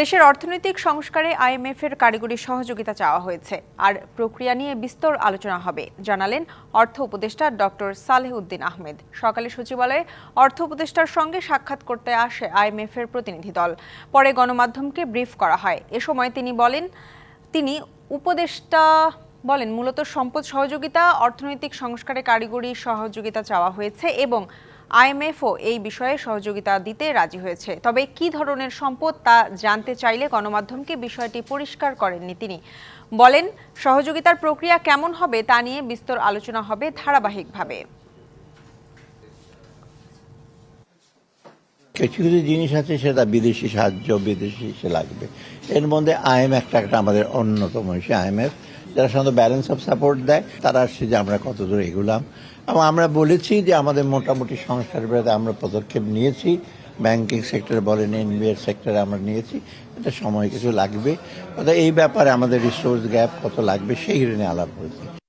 দেশের অর্থনৈতিক সংস্কারে আইএমএফ এর কারিগরি সহযোগিতা চাওয়া হয়েছে। আর প্রক্রিয়া নিয়ে বিস্তর আলোচনা হবে, জানালেন অর্থ উপদেষ্টা ডক্টর সালেহ উদ্দিন আহমেদ। সকালে সচিবালয়ে অর্থ উপদেষ্টার সঙ্গে সাক্ষাৎ করতে আসে আইএমএফ এর প্রতিনিধি দল। পরে গণমাধ্যমকে ব্রিফ করা হয়। এ সময় তিনি বলেন, তিনি উপদেষ্টা বলেন, মূলত সম্পদ সহযোগিতা, অর্থনৈতিক সংস্কারে কারিগরি সহযোগিতা চাওয়া হয়েছে এবং আইএমএফও এই বিষয়ে সহযোগিতা দিতে রাজি হয়েছে। তবে কি ধরনের সম্পদ তা জানতে চাইলে গণমাধ্যমকে বিষয়টি পরিষ্কার করেননি তিনি। বলেন, সহযোগিতার প্রক্রিয়া কেমন হবে তা নিয়ে বিস্তর আলোচনা হবে ধারাবাহিকভাবে। কিছু কিছু জিনিস আছে, সেটা বিদেশি সাহায্য, বিদেশি সে লাগবে। এর মধ্যে আইএমএফ একটা আমাদের অন্যতম, সে আইএমএফ। যারা সাধারণত ব্যালেন্স অফ সাপোর্ট দেয়, তারা আসছে যে আমরা কত দূর এগুলাম। এবং আমরা বলেছি যে আমাদের মোটামুটি সংস্কার বিরুদ্ধে আমরা পদক্ষেপ নিয়েছি। ব্যাংকিং সেক্টরে বলেন এনবিআর সেক্টরে আমরা নিয়েছি। এটা সময় কিছু লাগবে। অর্থাৎ এই ব্যাপারে আমাদের রিসোর্স গ্যাপ কত লাগবে, সেই ঋণে আলাপ হয়েছে।